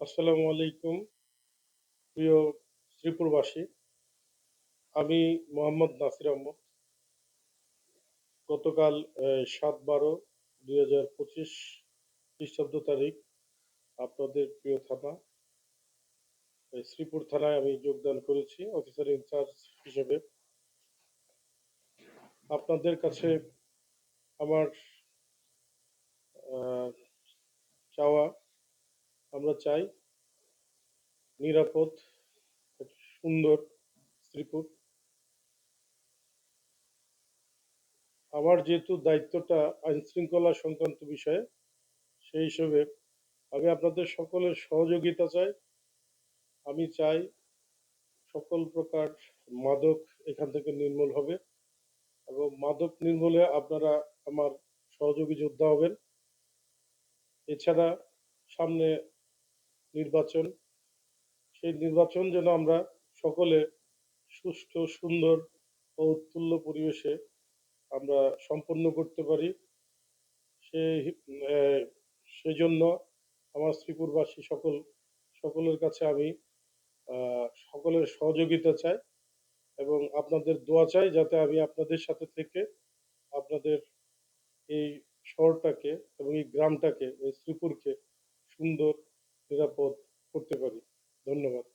আসসালামু আলাইকুম, প্রিয় শ্রীপুরবাসী। আমি মোহাম্মদ নাসির আহমদ। গতকাল সাত বারো দুই হাজার পঁচিশ খ্রিস্টাব্দ তারিখ, আপনাদের প্রিয় থানা শ্রীপুর থানায় আমি যোগদান করেছি, অফিসার ইনচার্জ হিসেবে। আপনাদের কাছে আমার চাওয়া আমরা চাই নিরাপদ, সুন্দর শ্রীপুর। আমার যেহেতু দায়িত্বটা আইন শৃঙ্খলা সংক্রান্ত বিষয়ে, সেই হিসেবে আমি আপনাদের সকলের সহযোগিতা চাই। আমি চাই সকল প্রকার মাদক এখান থেকে নির্মূল হবে এবং মাদক নির্মূলে আপনারা আমার সহযোগী যোদ্ধা হবেন। এছাড়া সামনে নির্বাচন সেই নির্বাচন যেন আমরা সকলে সুষ্ঠু সুন্দর ও উৎফুল্ল পরিবেশে আমরা সম্পন্ন করতে পারি। সেই আহ, সেই জন্য আমার শ্রীপুরবাসী সকল সকলের কাছে আমি সকলের সহযোগিতা চাই এবং আপনাদের দোয়া চাই যাতে আমি আপনাদের সাথে থেকে আপনাদের এই শহরটাকে এবং এই গ্রামটাকে এই শ্রীপুরকে সুন্দর নিরাপদ করতে পারি। ধন্যবাদ।